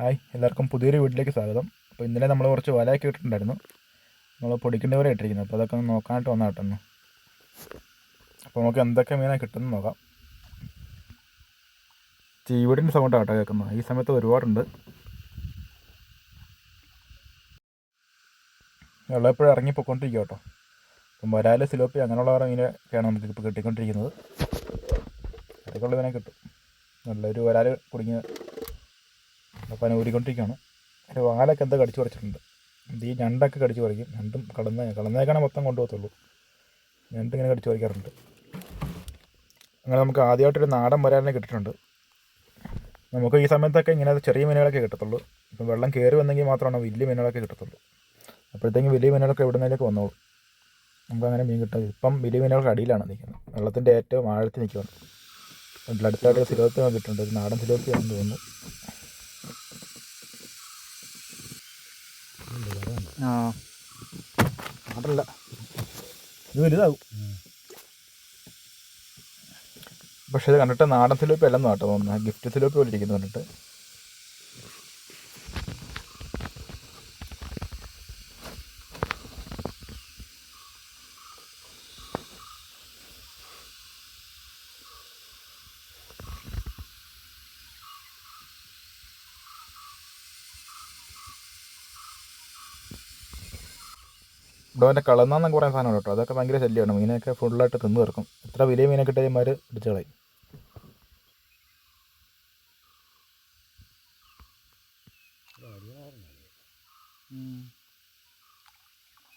Hi എല്ലാവർക്കും പുതിയൊരു വീട്ടിലേക്ക് സ്വാഗതം. അപ്പോൾ ഇന്നലെ നമ്മൾ കുറച്ച് വലയൊക്കെ ഇട്ടിട്ടുണ്ടായിരുന്നു. നമ്മൾ പൊടിക്കേണ്ട വരെ ഇട്ടിരിക്കുന്നത് അപ്പോൾ അതൊക്കെ ഒന്ന് നോക്കാനായിട്ട് വന്നാൽ കേട്ടോ ഒന്ന് അപ്പോൾ നമുക്ക് എന്തൊക്കെ മീനാണ് കിട്ടുന്നത് നോക്കാം. ചീവടിന്റെ സൗണ്ട് കേട്ടോ കേൾക്കുന്നത്. ഈ സമയത്ത് ഒരുപാടുണ്ട്. വെള്ളപ്പോഴും ഇറങ്ങി പൊയ്ക്കൊണ്ടിരിക്കുക കേട്ടോ. അപ്പം വരാൽ സിലോപ്പി അങ്ങനെയുള്ള മീനൊക്കെയാണ് നമുക്ക് ഇപ്പോൾ കിട്ടിക്കൊണ്ടിരിക്കുന്നത്. അതൊക്കെയുള്ള മീനെ കിട്ടും. നല്ലൊരു വരാൽ കുടുങ്ങിയ അപ്പം ഊരിക്കൊണ്ടിരിക്കുകയാണ്. ഒരു വാലൊക്കെ എന്താ കടിച്ചു പറിച്ചിട്ടുണ്ട്. ഈ ഞണ്ടൊക്കെ കടിച്ചു പറിക്കും. ഞണ്ടും കടന്ന കടന്നേക്കാണെ മൊത്തം കൊണ്ടുപോകത്തുള്ളൂ. ഞണ്ട് ഇങ്ങനെ കടിച്ചു പറിക്കാറുണ്ട്. അങ്ങനെ നമുക്ക് ആദ്യമായിട്ടൊരു നാടൻ വരാനെ കിട്ടിയിട്ടുണ്ട്. നമുക്ക് ഈ സമയത്തൊക്കെ ഇങ്ങനെ ചെറിയ മീനുകളൊക്കെ കിട്ടത്തുള്ളൂ. ഇപ്പം വെള്ളം കയറി വന്നെങ്കിൽ മാത്രമാണ് വലിയ മീനുകളൊക്കെ കിട്ടത്തുള്ളൂ. അപ്പോഴത്തേക്കും വലിയ മീനുകളൊക്കെ എവിടെ നിന്നേക്ക് വന്നോളും. നമുക്ക് അങ്ങനെ മീൻ കിട്ടും ഇപ്പം വലിയ മീനുകളൊക്കെ അടിയിലാണ് നിൽക്കുന്നത്. വെള്ളത്തിന്റെ ഏറ്റവും ആഴത്തിൽ നിൽക്കുകയാണ്. അതിൽ അടുത്തായിട്ട് സിലോത്തി കിട്ടുന്നുണ്ട് ഒരു നാടൻ സിലോത്തി ആണെന്ന് തോന്നുന്നു ആ. അതല്ല ഇത് പക്ഷേ ഇത് കണ്ടിട്ട് നാടൻ സിലോപ്പി അല്ലെന്ന് കേട്ടോ തോന്നുന്നത് ഗിഫ്റ്റ് സിലോപ്പി പോലെ ഇരിക്കുന്നു കണ്ടിട്ട്. ഇവിടെ അവന്റെ കളന്നാന്നൊക്കെ പറയുന്ന സാധനം കേട്ടോ. അതൊക്കെ ഭയങ്കര ശല്യമാണ്. മീനൊക്കെ ഫുള്ളായിട്ട് തിന്ന് തീർക്കും. എത്ര വലിയ മീനൊക്കെ മീനെ കിട്ടിയമാർ ഇടിച്ച് കളയും.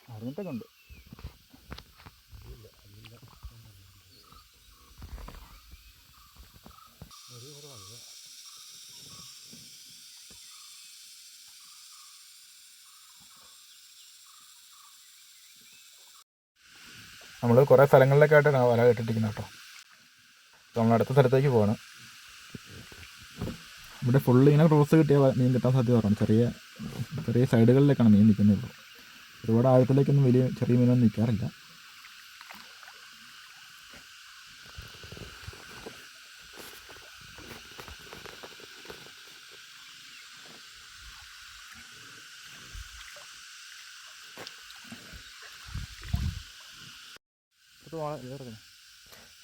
അറിഞ്ഞിട്ടൊക്കെ ഉണ്ട്. നമ്മൾ കുറേ സ്ഥലങ്ങളിലൊക്കെ ആയിട്ടാണ് വല കെട്ടിട്ടിരിക്കുന്നത് കേട്ടോ. നമ്മൾ അടുത്ത സ്ഥലത്തേക്ക് പോവാണ്. ഇവിടെ ഫുള്ള് ഇങ്ങനെ ക്രോസ് കിട്ടിയ മീൻ കിട്ടാൻ സാധ്യത കുറവാണ്. ചെറിയ ചെറിയ സൈഡുകളിലേക്കാണ് മീൻ നിൽക്കുന്നത് ഒരുപാട് ആഴത്തിലേക്കൊന്നും വലിയ ചെറിയ മീനൊന്നും നിൽക്കാറില്ല.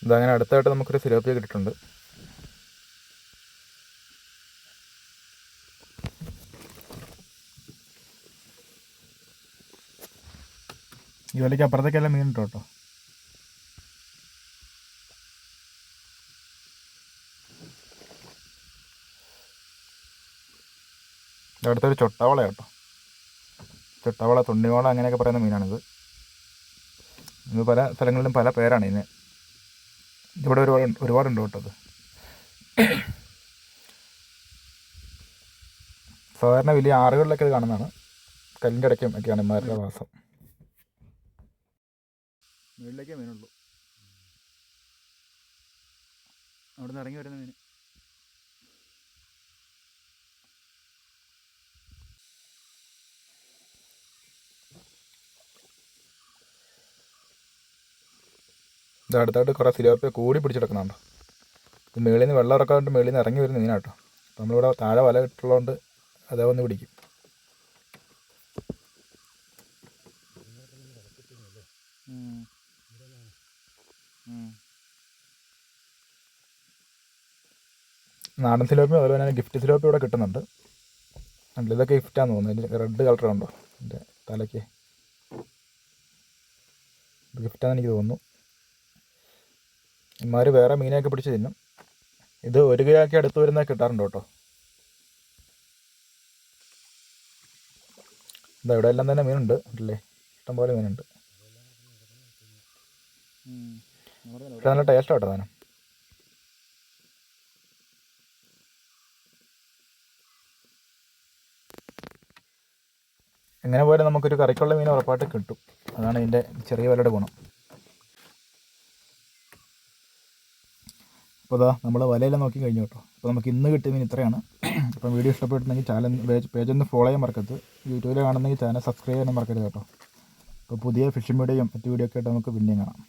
ഇതങ്ങനെ അടുത്തായിട്ട് നമുക്കൊരു സിലോപ്പിയ കിട്ടിയിട്ടുണ്ട്. ഈ വലയ്ക്ക് അപ്പുറത്തേക്കെല്ലാം മീൻ ഇട്ടോ കേട്ടോ? അടുത്തൊരു ചൊട്ടവള കേട്ടോ. ചൊട്ടവള തുണ്ണിവള അങ്ങനെയൊക്കെ പറയുന്ന മീനാണിത്. ഇത് പല സ്ഥലങ്ങളിലും പല പേരാണ് ഇതിന് ഇവിടെ ഒരുപാട് ഒരുപാടുണ്ട് കേട്ടോ അത്. സാധാരണ വലിയ ആറുകളിലൊക്കെ ഇത് കാണുന്നതാണ്. കല്ലിന്റെ ഇടയ്ക്കും ഒക്കെയാണ് ഇമാരുടെ വാസം. മുകളിലേക്കേ മീനുള്ളൂ അവിടെ നിന്ന് ഇറങ്ങി വരുന്ന മീൻ. ഇത് അടുത്തായിട്ട് കുറേ സിലോപ്പിയ കൂടി പിടിച്ചെടുക്കുന്നുണ്ടോ ഇത് മേളിൽ നിന്ന് വെള്ളം ഇറക്കാണ്ട് മേളിൽ നിന്ന് ഇറങ്ങി വരുന്ന മീനാട്ടോ. നമ്മളിവിടെ താഴെ വല ഇട്ടുള്ളതുകൊണ്ട് അതേ വന്ന് പിടിക്കും. നാടൻ സിലോപ്പി അതുപോലെ തന്നെ ഗിഫ്റ്റ് സിലോപ്പി ഇവിടെ കിട്ടുന്നുണ്ട്. അല്ല ഇതൊക്കെ ഗിഫ്റ്റാന്ന് തോന്നുന്നു. ഇതിന്റെ റെഡ് കളർ ഉണ്ടോ? എന്റെ തലയ്ക്ക്. ഗിഫ്റ്റാന്ന് എനിക്ക് തോന്നുന്നു. ഇമാർ വേറെ മീനൊക്കെ പിടിച്ച് തിന്നും. ഇത് ഒരു കിലോയ്ക്ക് അടുത്ത് വരുന്ന കിട്ടാറുണ്ട് കേട്ടോ. ഇതാ ഇവിടെ എല്ലാം തന്നെ മീനുണ്ട് അല്ലേ ഇഷ്ടംപോലെ മീനുണ്ട്. പക്ഷെ നല്ല ടേസ്റ്റ് കേട്ടോ തന്നെ എങ്ങനെ പോയാലും നമുക്കൊരു കറിക്കുള്ള മീൻ ഉറപ്പായിട്ട് കിട്ടും. അതാണ് ഇതിന്റെ ചെറിയ വിലയുടെ ഗുണം. അപ്പോൾ അതാ നമ്മൾ വലയെല്ലാം നോക്കി കഴിഞ്ഞു കേട്ടോ. അപ്പോൾ നമുക്ക് ഇന്ന് കിട്ടിയ മീൻ ഇത്രയാണ്. അപ്പം വീഡിയോ ഇഷ്ടപ്പെട്ടിട്ടുണ്ടെങ്കിൽ ചാനൽ പേജ് ഒന്ന് ഫോളോ ചെയ്യാൻ മറക്കരുത്. യൂട്യൂബിൽ കാണുന്നെങ്കിൽ ചാനൽ സബ്സ്ക്രൈബ് ചെയ്യാനും മറക്കരുത് കേട്ടോ. അപ്പോൾ പുതിയ ഫിഷിംഗ് വീഡിയോയും മറ്റു വീഡിയോ ഒക്കെ ആയിട്ട് നമുക്ക് പിന്നെയും കാണാം.